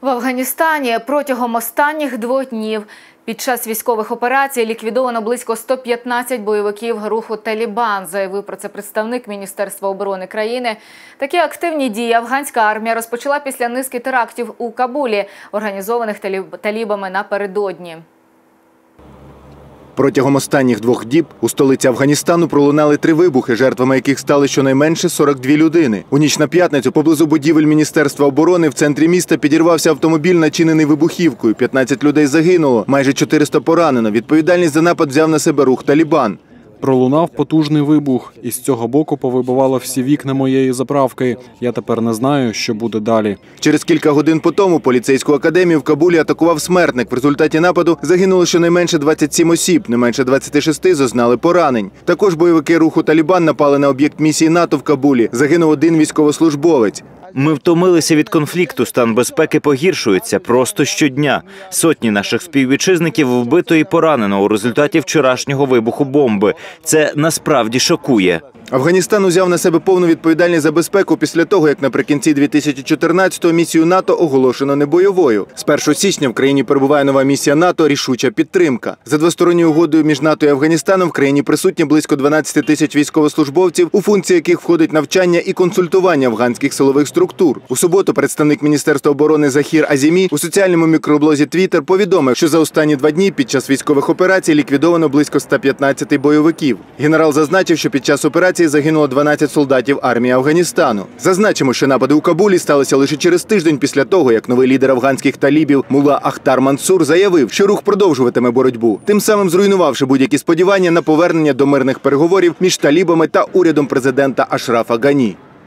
В Афганістані протягом останніх двох днів під час військових операцій ліквідовано близько 115 бойовиків руху Талібан, заявив про це представник Міністерства оборони країни. Такі активні дії афганська армія розпочала після низки терактів у Кабулі, організованих таліб- талібами напередодні. Протягом останніх двох діб у столиці Афганістану пролунали три вибухи, жертвами яких стали щонайменше 42 людини. У ніч на п'ятницю поблизу будівель Міністерства оборони в центрі міста підірвався автомобіль, начинений вибухівкою. 15 людей загинуло, майже 400 поранено. Відповідальність за напад взяв на себе рух Талібан. Пролунав потужний вибух, і з цього боку повибивало всі вікна моєї заправки. Я тепер не знаю, що буде далі. Через кілька годин по тому поліцейську академію в Кабулі атакував смертник. В результаті нападу загинуло щонайменше 27 осіб, не менше 26 зазнали поранень. Також бойовики руху Талібан напали на об'єкт місії НАТО в Кабулі. Загинув один військовослужбовець. Ми втомилися від конфлікту. Стан безпеки погіршується просто щодня. Сотні наших співвітчизників вбито і поранено у результаті вчорашнього вибуху бомби. Це насправді шокує. Афганістан узяв на себе повну відповідальність за безпеку після того, як наприкінці 2014-го місію НАТО оголошено небойовою. З 1 січня в країні перебуває нова місія НАТО рішуча підтримка. За двосторонньою угодою між НАТО і Афганістаном в країні присутні близько 12 тисяч військовослужбовців, у функції яких входить навчання і консультування афганських силових структур. У суботу представник Міністерства оборони Захір Азімі у соціальному мікроблозі Twitter повідомив, що за останні два дні під час військових операцій ліквідовано близько 115 бойовиків. Генерал зазначив, що під час операції загинуло 12 солдатів армії Афганістану. Зазначимо, що напади у Кабулі сталися лише через тиждень після того, як новий лідер афганських талібів Мула Ахтар Мансур заявив, що рух продовжуватиме боротьбу, тим самим зруйнувавши будь-які сподівання на повернення до мирних переговорів між талібами та урядом президента Ашрафа Гані.